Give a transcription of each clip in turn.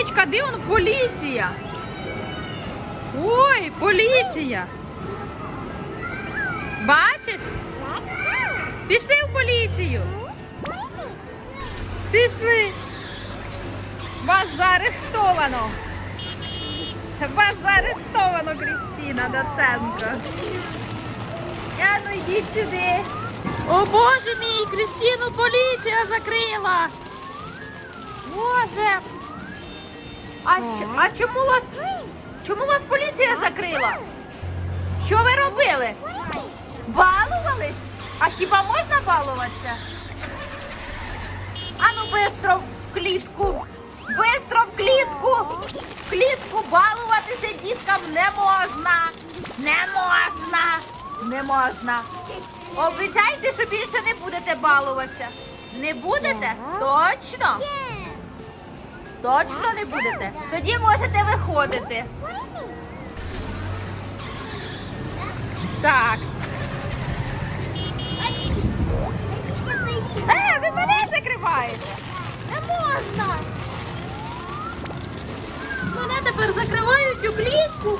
Сонечка, де он поліція? Ой, поліція. Бачиш? Пішли в поліцію. Пішли. Вас заарештовано. Вас заарештовано, Крістіна Доценко. Яну, йдіть сюди. О боже мій, Крістіну поліція закрила. Боже. А, що, а чому вас чому вас поліція закрила? Що ви робили? Балувались? А хіба можна балуватися? Ану, бистро в клітку. Бистро в клітку. В клітку балуватися діткам не можна. Не можна. Не можна. Обіцяйте, що більше не будете балуватися. Не будете? Точно? Точно не будете? Тоді можете виходити. Так. Е, ви мене закриваєте. Не можна. Мене тепер закривають у клітку.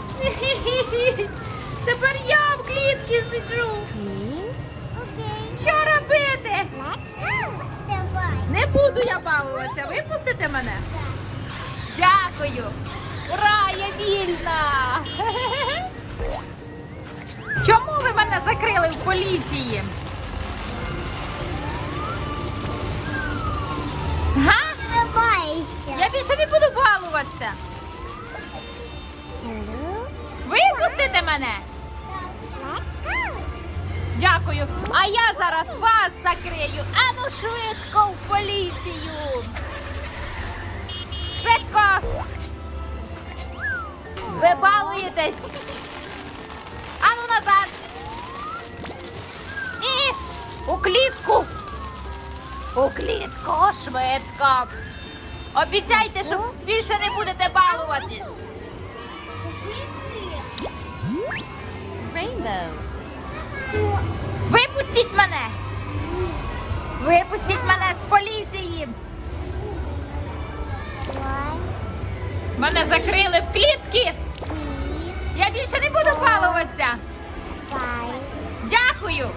Буду я балуватися. Випустите мене? Дякую. Ура, я вільна. Чому ви мене закрили в поліції? Га? Я більше не буду балуватися. Випустите мене. Дякую. А я зараз вас закрию. Ану швидко в поліцію. Швидко. Ви балуєтесь. Ану назад. І у клітку. У клітку швидко. Обіцяйте, що більше не будете балувати. Випустіть мене! Випустіть мене з поліції! Мене закрили в клітки! Я більше не буду балуватися! Дякую!